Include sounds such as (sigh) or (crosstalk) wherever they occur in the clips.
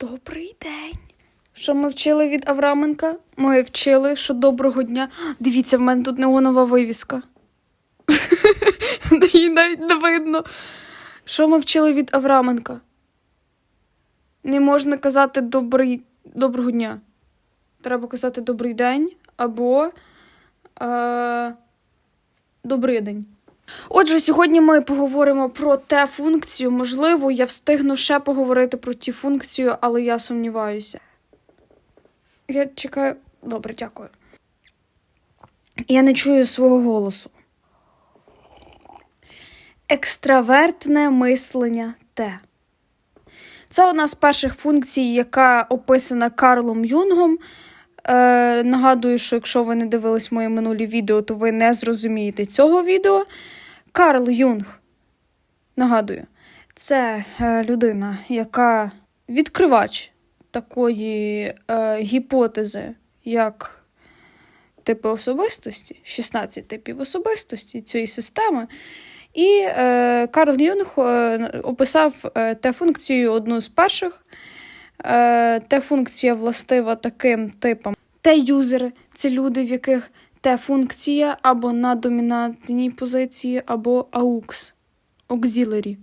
Добрий день. Що ми вчили від Авраменка? Ми вчили, що доброго дня. Дивіться, в мене тут неонова вивіска. (laughs) Її навіть не видно. Що ми вчили від Авраменка? Не можна казати добрий... доброго дня. Треба казати добрий день або е... добрий день. Отже, сьогодні ми поговоримо про те функцію. Можливо, я встигну ще поговорити про ті функцію, але я сумніваюся. Я чекаю. Добре, дякую. Я не чую свого голосу. Екстравертне мислення Т. Це одна з перших функцій, яка описана Карлом Юнгом. Е, нагадую, що якщо ви не дивились мої минулі відео, то ви не зрозумієте цього відео. Карл Юнг, нагадую, це е, людина, яка відкривач такої е, гіпотези, як типи особистості, 16 типів особистості цієї системи. І е, Карл Юнг е, описав е, те функцію одну з перших. Е, те функція властива таким типам. Те юзери це люди, в яких те функція або на домінантній позиції, або AUX, auxiliary.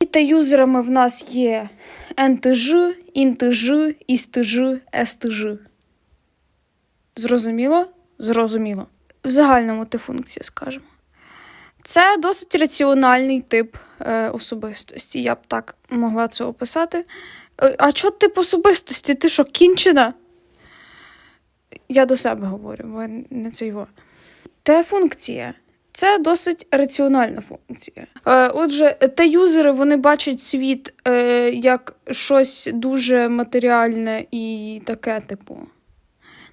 І те юзерами в нас є NTJ, INTJ, ISTJ, STJ. Зрозуміло? Зрозуміло. В загальному те функція, скажемо. Це досить раціональний тип е, особистості. Я б так могла це описати. Е, А що тип особистості? Ти що, кінчена? Я до себе говорю, бо не це його. Те функція. Це досить раціональна функція. Е, отже, те юзери вони бачать світ е, як щось дуже матеріальне і таке, типу.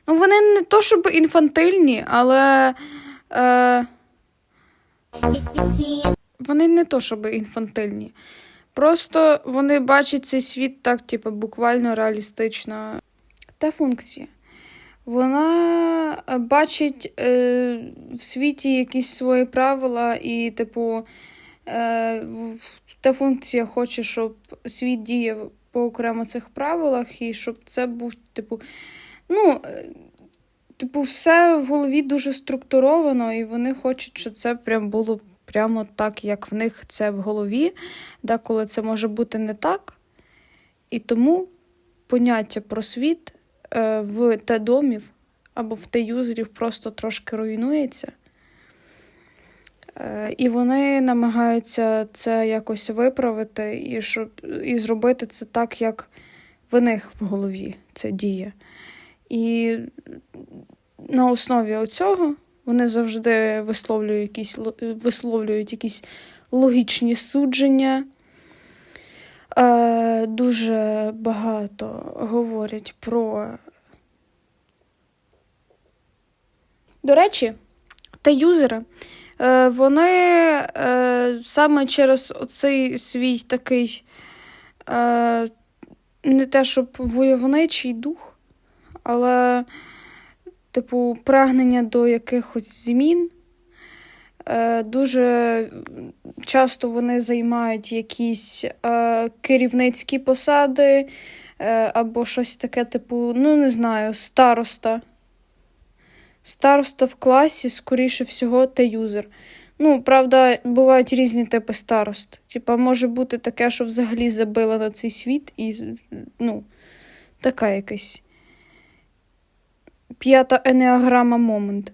Ну, вони не то, щоб інфантильні, але. Е, вони не то, щоб інфантильні. Просто вони бачать цей світ так, типу, буквально реалістично. Та функція. Вона е, бачить е, в світі якісь свої правила, і, типу, е, та функція хоче, щоб світ діяв по окремо цих правилах, і щоб це був, типу, ну, е, типу, все в голові дуже структуровано, і вони хочуть, щоб це прям було прямо так, як в них це в голові. Деколи це може бути не так. І тому поняття про світ в те домів або в те юзерів просто трошки руйнується. Е, і вони намагаються це якось виправити і, щоб, і зробити це так, як в них в голові це діє. І на основі цього вони завжди висловлюють якісь, висловлюють якісь логічні судження. Е, дуже багато говорять про. До речі, та юзери, е, вони е, саме через оцей свій такий е, не те, щоб войовничий дух, але, типу, прагнення до якихось змін. Е, Дуже часто вони займають якісь е, керівницькі посади е, або щось таке, типу, ну не знаю, староста. Староста в класі, скоріше всього, та юзер. Ну, правда, бувають різні типи старост. Типа, може бути таке, що взагалі забила на цей світ, і ну, така якась п'ята енеаграма момент.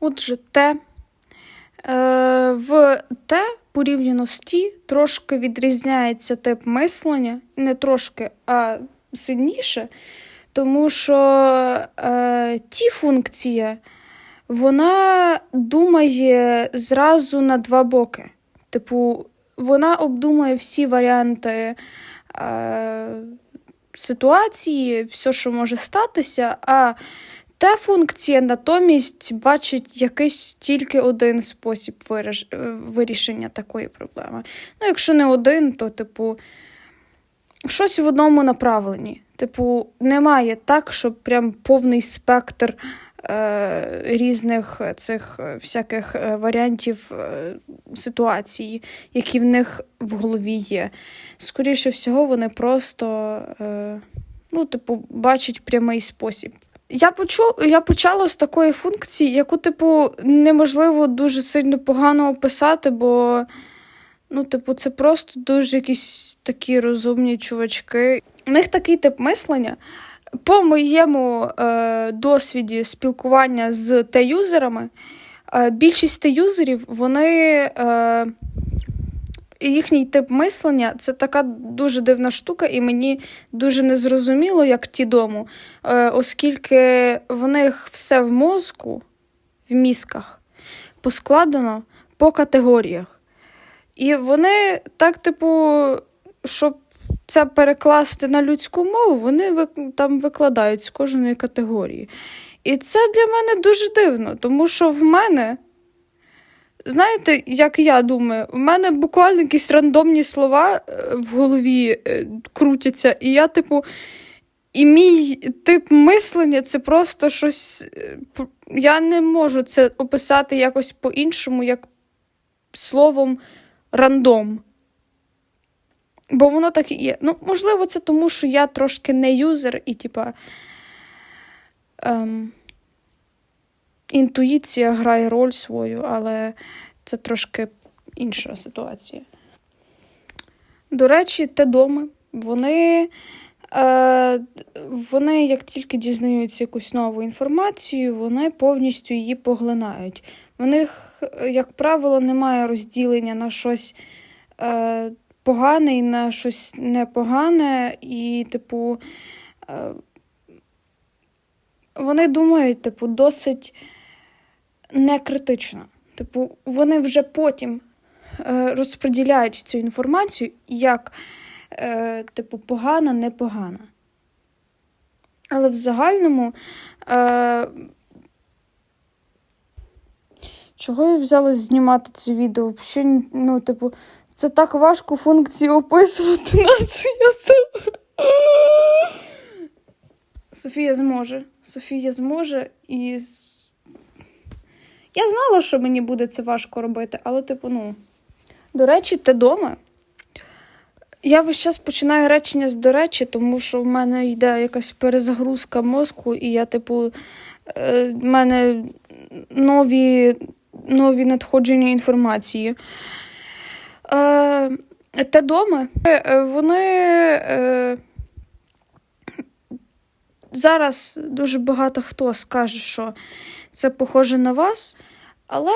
Отже, те. Е, в те порівняно з ті трошки відрізняється тип мислення, не трошки, а сильніше, тому що е, ті функція, вона думає зразу на два боки. Типу, вона обдумує всі варіанти е, ситуації, все, що може статися, а та функція натомість бачить якийсь тільки один спосіб виріш... е, вирішення такої проблеми. Ну, якщо не один, то, типу, щось в одному направленні. Типу, немає так, щоб прям повний спектр е, різних цих е, всяких е, варіантів е, ситуації, які в них в голові є. Скоріше всього, вони просто е, ну, типу, бачать прямий спосіб. Я почу, я почала з такої функції, яку, типу, неможливо дуже сильно погано описати, бо ну, типу, це просто дуже якісь такі розумні чувачки. У них такий тип мислення. По моєму е, досвіді спілкування з Т-юзерами, е, більшість Т-юзерів, вони. Е, їхній тип мислення це така дуже дивна штука, і мені дуже незрозуміло, як ті дому, е, оскільки в них все в мозку, в мізках, поскладено по категоріях. І вони так, типу, щоб це перекласти на людську мову, вони там викладають з кожної категорії. І це для мене дуже дивно, тому що в мене. Знаєте, як я думаю, в мене буквально якісь рандомні слова е, в голові е, крутяться, і я, типу, і мій тип мислення це просто щось. е, Я не можу це описати якось по-іншому, як словом рандом. Бо воно так і є. Ну, можливо, це тому, що я трошки не юзер, і, типа. Ем, інтуїція грає роль свою, але це трошки інша ситуація. До речі, те доми, вони, е, вони, як тільки дізнаються якусь нову інформацію, вони повністю її поглинають. В них, як правило, немає розділення на щось е, погане і на щось непогане, і, типу, е, вони думають, типу, досить не критично. Типу, вони вже потім е, розподіляють цю інформацію як, е, типу, погана, непогана. Але в загальному. Е, чого я взялась знімати це відео? Взагалі, ну, типу, це так важко функції описувати, (laughs) наче я це. Софія зможе. Софія зможе і. Я знала, що мені буде це важко робити, але, типу, ну. До речі, те дома. Я весь час починаю речення з до речі, тому що в мене йде якась перезагрузка мозку, і я, типу, е, в мене нові, нові надходження інформації. Е, те дома, е, вони. Е, зараз дуже багато хто скаже, що це похоже на вас, але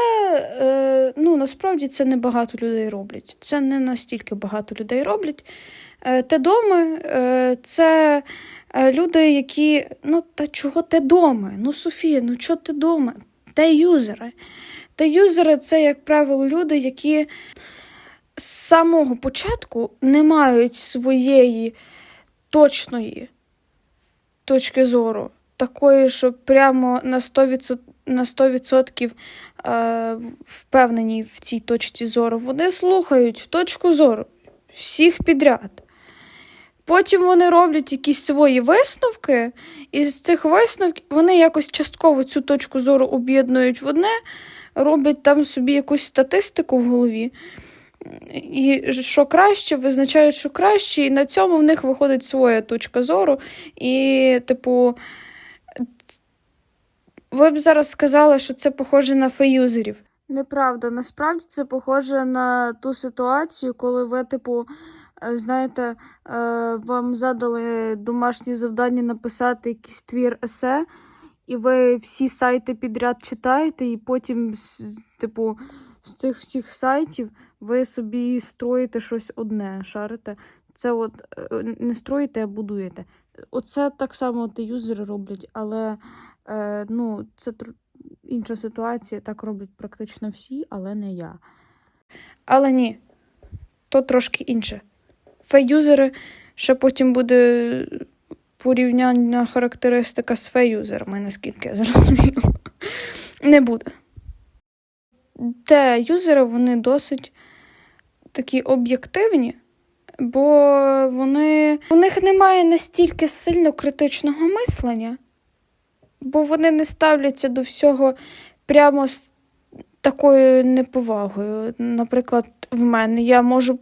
е, ну, насправді це не багато людей роблять. Це не настільки багато людей роблять. Е, те доми е, це е, люди, які. Ну, та чого те доми? Ну, Софія, ну чого те доми? Те юзери. Те юзери це, як правило, люди, які з самого початку не мають своєї точної точки зору, такої, що прямо на 100%, на 100% е, впевнені в цій точці зору. Вони слухають точку зору всіх підряд. Потім вони роблять якісь свої висновки, і з цих висновків вони якось частково цю точку зору об'єднують в одне, роблять там собі якусь статистику в голові. І що краще, визначають, що краще, і на цьому в них виходить своя точка зору. І, типу, ви б зараз сказали, що це похоже на феюзерів. Неправда, насправді це похоже на ту ситуацію, коли ви, типу, е, знаєте, е, вам задали домашнє завдання написати якийсь твір есе, і ви всі сайти підряд читаєте, і потім, типу, з цих всіх сайтів ви собі строїте щось одне, шарите. Це от е, не строїте, а будуєте. Оце так само от юзери роблять, але ну, це інша ситуація, так роблять практично всі, але не я. Але ні, то трошки інше. Фей-юзери ще потім буде порівняння характеристика з фей-юзерами, наскільки я зрозуміла. Не буде. Те юзери вони досить такі об'єктивні, бо вони, у них немає настільки сильно критичного мислення, бо вони не ставляться до всього прямо з такою неповагою. Наприклад, в мене я можу,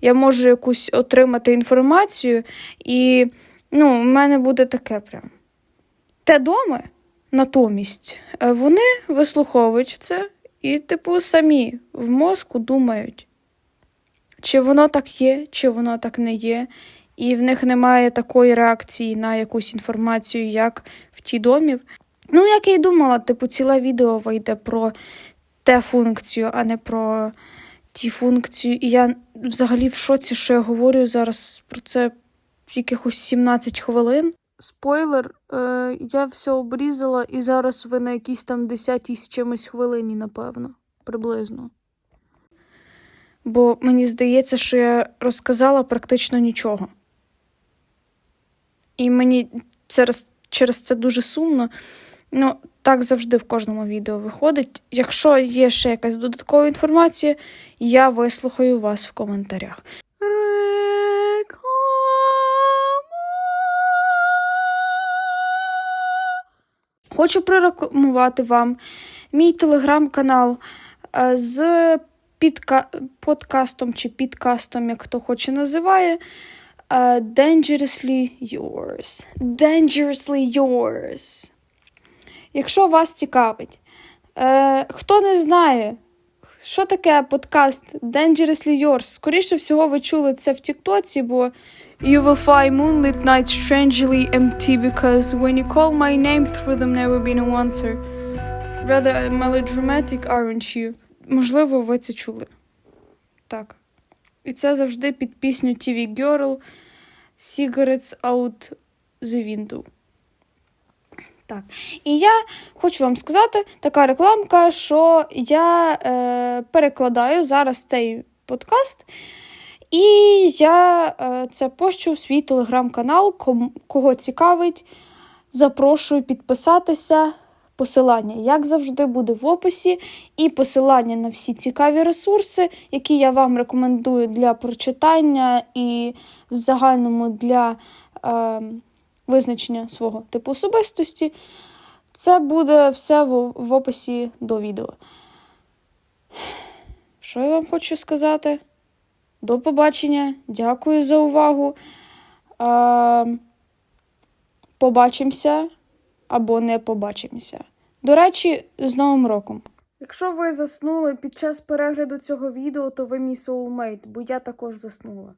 я можу якусь отримати інформацію, і ну, в мене буде таке прям. Те доми, натомість, е, вони вислуховують це і, типу, самі в мозку думають, чи воно так є, чи воно так не є. І в них немає такої реакції на якусь інформацію, як в ті домів. Ну, як я й думала, типу, ціле відео вийде про те функцію, а не про ті функцію. І я взагалі в шоці, що я говорю зараз про це якихось 17 хвилин. Спойлер, е, я все обрізала, і зараз ви на якійсь там 10 з чимось хвилині, напевно, приблизно. Бо мені здається, що я розказала практично нічого. І мені через, через це дуже сумно. Ну, так завжди в кожному відео виходить. Якщо є ще якась додаткова інформація, я вислухаю вас в коментарях. Хочу прорекламувати вам мій телеграм-канал е, з підка... подкастом чи підкастом, як хто хоче називає. Е, Dangerously Yours. Dangerously Yours. Якщо вас цікавить, е, хто не знає, що таке подкаст Dangerously Yours, скоріше всього, ви чули це в Тіктоці, бо You will find moonlit nights strangely empty because when you call my name through them never be no answer. Rather melodramatic, aren't you? Можливо, ви це чули. Так. І це завжди під пісню TV Girl Cigarettes Out the Window. Так. І я хочу вам сказати така рекламка, що я е, перекладаю зараз цей подкаст. І я е, це пощу в свій телеграм-канал. Кого цікавить, запрошую підписатися. Посилання, як завжди, буде в описі, і посилання на всі цікаві ресурси, які я вам рекомендую для прочитання і в загальному для е, визначення свого типу особистості. Це буде все в, в описі до відео. Що я вам хочу сказати? До побачення. Дякую за увагу. Е, побачимося або не побачимося. До речі, з Новим роком. Якщо ви заснули під час перегляду цього відео, то ви мій соулмейт, бо я також заснула.